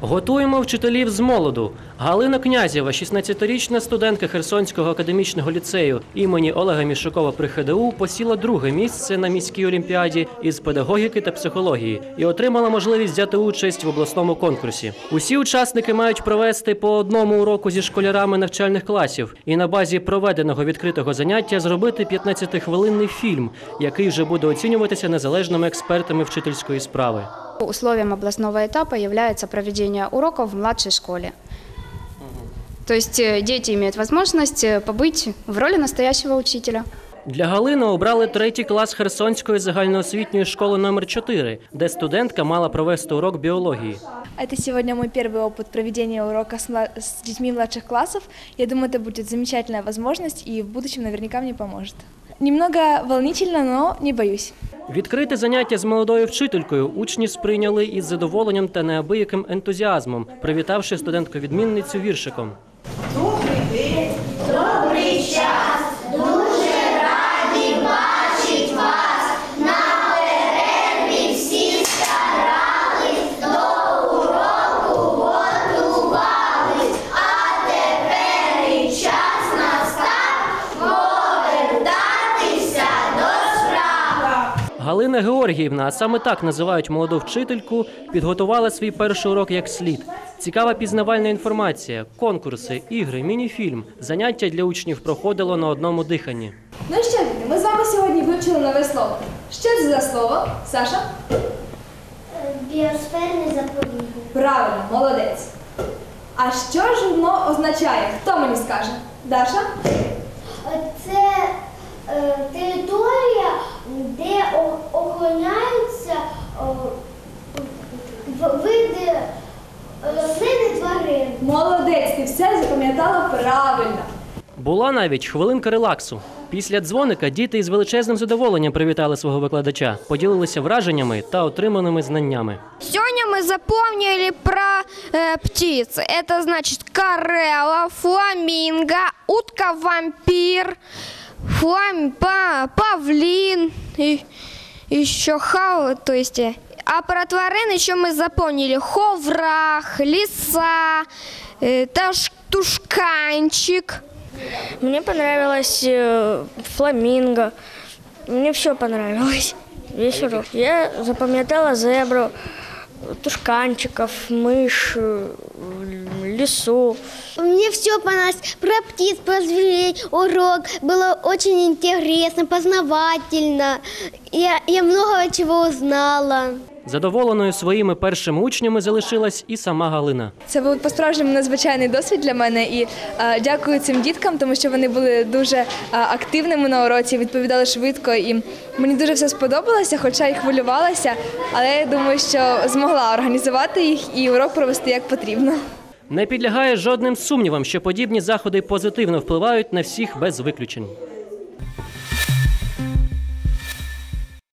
Готуємо вчителів з молоду. Галина Князєва, 16-річна студентка Херсонського академічного ліцею імені Олега Мішукова при ХДУ, посіла друге місце на міській олімпіаді із педагогіки та психології і отримала можливість взяти участь в обласному конкурсі. Усі учасники мають провести по одному уроку зі школярами навчальних класів і на базі проведеного відкритого заняття зробити 15-хвилинний фільм, який вже буде оцінюватися незалежними експертами вчительської справи. Условием областного этапа является проведение уроков в младшей школе. То есть э, дети имеют возможность э, побыть в роли настоящего учителя. Для Галини обрали третій клас Херсонської загальноосвітньої школи номер 4 де студентка мала провести урок біології. Это сегодня мой первый опыт проведения урока с, мла- с детьми младших классов. Я думаю, это будет замечательная возможность и в будущем наверняка мне поможет. Немного волнительно, но не боюсь. Відкрите заняття з молодою вчителькою учні сприйняли із задоволенням та неабияким ентузіазмом, привітавши студентку-відмінницю віршиком. Галина Георгіївна, а саме так називають молоду вчительку, підготувала свій перший урок як слід. Цікава пізнавальна інформація, конкурси, ігри, мініфільм. Заняття для учнів проходило на одному диханні. Ну що, діти, ми з вами сьогодні вивчили нове слово. Що це за слово? Саша? Біосферний заповідник. Правильно, молодець. А що ж воно означає? Хто мені скаже? Даша? Це е, територія, рослин і тварин. Молодець, ти все запам'ятала правильно. Була навіть хвилинка релаксу. Після дзвоника діти із величезним задоволенням привітали свого викладача, поділилися враженнями та отриманими знаннями. Сегодня мы запомнили про э, птиц. Это значит карела, фламинго, утка-вампир, флам, па- павлин, и еще хау, то есть... э, А про тварин еще мы запомнили ховрах, лиса, э, таш- тушканчик. Мне понравилось э, фламинго. Мне все понравилось. Весь урок. Я запам'ятала зебру, тушканчиков, мышь, э, лису. Мне все понравилось. Про птиц, про зверей урок. Было очень интересно, познавательно. Я, я много чего узнала. Задоволеною своїми першими учнями залишилась і сама Галина. Це був по-справжньому надзвичайний досвід для мене і е, дякую цим діткам, тому що вони були дуже е, активними на уроці, відповідали швидко. І мені дуже все сподобалося, хоча і хвилювалася, але я думаю, що змогла організувати їх і урок провести як потрібно. Не підлягає жодним сумнівам, що подібні заходи позитивно впливають на всіх без виключень.